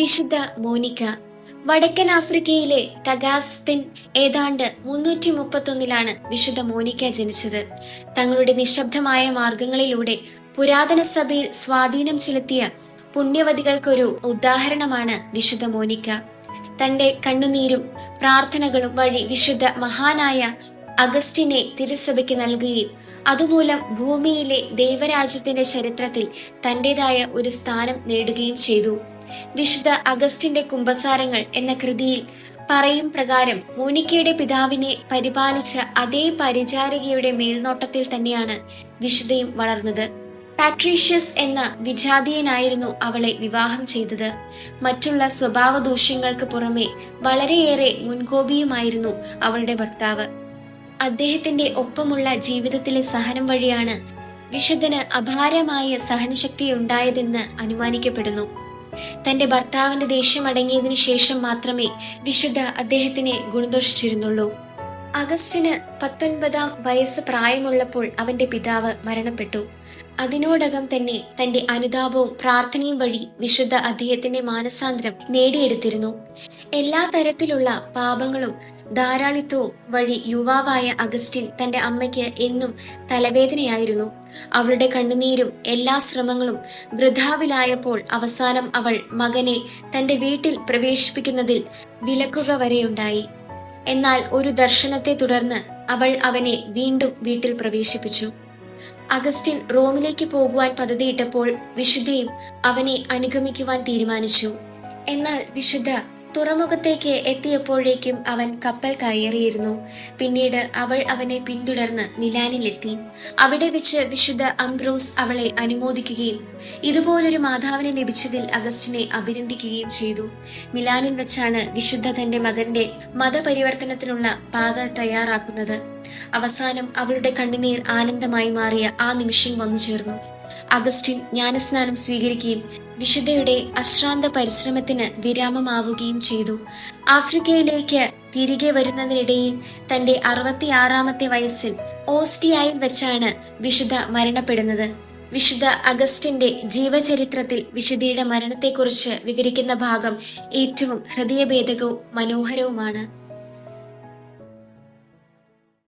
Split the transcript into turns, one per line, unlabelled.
വിശുദ്ധ മോനിക്ക വടക്കൻ ആഫ്രിക്കയിലെ തഗാസ്തിൻ ഏതാണ്ട് മുന്നൂറ്റി മുപ്പത്തൊന്നിലാണ് വിശുദ്ധ മോനിക്ക ജനിച്ചത്. തങ്ങളുടെ നിശബ്ദമായ മാർഗങ്ങളിലൂടെ പുരാതന സഭയിൽ സ്വാധീനം ചെലുത്തിയ പുണ്യവതികൾക്കൊരു ഉദാഹരണമാണ് വിശുദ്ധ മോനിക്ക. തന്റെ കണ്ണുനീരും പ്രാർത്ഥനകളും വഴി വിശുദ്ധ മഹാനായ അഗസ്റ്റിനെ തിരുസഭയ്ക്ക് നൽകുകയും അതുമൂലം ഭൂമിയിലെ ദൈവരാജ്യത്തിന്റെ ചരിത്രത്തിൽ തന്റേതായ ഒരു സ്ഥാനം നേടുകയും ചെയ്തു. വിശുദ്ധ അഗസ്റ്റിന്റെ കുംഭസാരങ്ങൾ എന്ന കൃതിയിൽ പറയും പ്രകാരം മോനിക്കയുടെ പിതാവിനെ പരിപാലിച്ച അതേ പരിചാരികയുടെ മേൽനോട്ടത്തിൽ തന്നെയാണ് വിശുദ്ധയും വളർന്നത്. പാട്രീഷ്യസ് എന്ന വിജാതീയനായിരുന്നു അവളെ വിവാഹം ചെയ്തത്. മറ്റുള്ള സ്വഭാവ ദൂഷ്യങ്ങൾക്ക് പുറമെ വളരെയേറെ മുൻകോപിയുമായിരുന്നു അവളുടെ ഭർത്താവ്. അദ്ദേഹത്തിന്റെ ഒപ്പമുള്ള ജീവിതത്തിലെ സഹനം വഴിയാണ് വിശുദ്ധന് അപാരമായ സഹനശക്തി ഉണ്ടായതെന്ന് അനുമാനിക്കപ്പെടുന്നു. തന്റെ ഭർത്താവിന്റെ ദേഷ്യം അടങ്ങിയതിനു ശേഷം മാത്രമേ വിശുദ്ധ അദ്ദേഹത്തിനെ ഗുണദോഷിച്ചിരുന്നുള്ളൂ. അഗസ്റ്റിന് പത്തൊൻപതാം വയസ്സ് പ്രായമുള്ളപ്പോൾ അവന്റെ പിതാവ് മരണപ്പെട്ടു. അതിനോടകം തന്നെ തന്റെ അനുതാപവും പ്രാർത്ഥനയും വഴി വിശുദ്ധ അദ്ദേഹത്തിന്റെ മാനസാന്തരം നേടിയെടുത്തിരുന്നു. എല്ലാ തരത്തിലുള്ള പാപങ്ങളും ധാരാളിത്വവും വഴി യുവാവായ അഗസ്റ്റിൻ തന്റെ അമ്മയ്ക്ക് എന്നും തലവേദനയായിരുന്നു. അവളുടെ കണ്ണുനീരും എല്ലാ ശ്രമങ്ങളും വൃഥാവിലായപ്പോൾ അവസാനം അവൾ മകനെ തന്റെ വീട്ടിൽ പ്രവേശിപ്പിക്കുന്നതിൽ വിലക്കുക വരെയുണ്ടായി. എന്നാൽ ഒരു ദർശനത്തെ തുടർന്ന് അവൾ അവനെ വീണ്ടും വീട്ടിൽ പ്രവേശിപ്പിച്ചു. അഗസ്റ്റിൻ റോമിലേക്ക് പോകുവാൻ പദ്ധതിയിട്ടപ്പോൾ വിശുദ്ധയും അവനെ അനുഗമിക്കുവാൻ തീരുമാനിച്ചു. എന്നാൽ വിശുദ്ധ തുറമുഖത്തേക്ക് എത്തിയപ്പോഴേക്കും അവൻ കപ്പൽ കയറിയിരുന്നു. പിന്നീട് അവൾ അവനെ പിന്തുടർന്ന് മിലാനിലെത്തി. അവിടെ വെച്ച് വിശുദ്ധ അംബ്രോസ് അവളെ അനുമോദിക്കുകയും ഇതുപോലൊരു മാതാവിനെ ലഭിച്ചതിൽ അഗസ്റ്റിനെ അഭിനന്ദിക്കുകയും ചെയ്തു. മിലാനിൽ വെച്ചാണ് വിശുദ്ധ തന്റെ മകന്റെ മതപരിവർത്തനത്തിനുള്ള പാത തയ്യാറാക്കുന്നത്. അവസാനം അവളുടെ കണ്ണുനീർ ആനന്ദമായി മാറിയ ആ നിമിഷം വന്നു ചേർന്നു അഗസ്റ്റിൻ ജ്ഞാനസ്നാനം സ്വീകരിക്കുകയും വിശുദ്ധയുടെ അശ്രാന്ത പരിശ്രമത്തിന് വിരാമമാവുകയും ചെയ്തു. ആഫ്രിക്കയിലേക്ക് തിരികെ വരുന്നതിനിടയിൽ തന്റെ അറുപത്തിയാറാമത്തെ വയസ്സിൽ ഓസ്റ്റിയായിൽ വെച്ചാണ് വിശുദ്ധ മരണപ്പെടുന്നത്. വിശുദ്ധ അഗസ്റ്റിന്റെ ജീവചരിത്രത്തിൽ വിശുദ്ധയുടെ മരണത്തെക്കുറിച്ച് വിവരിക്കുന്ന ഭാഗം ഏറ്റവും ഹൃദയഭേദകവും മനോഹരവുമാണ്.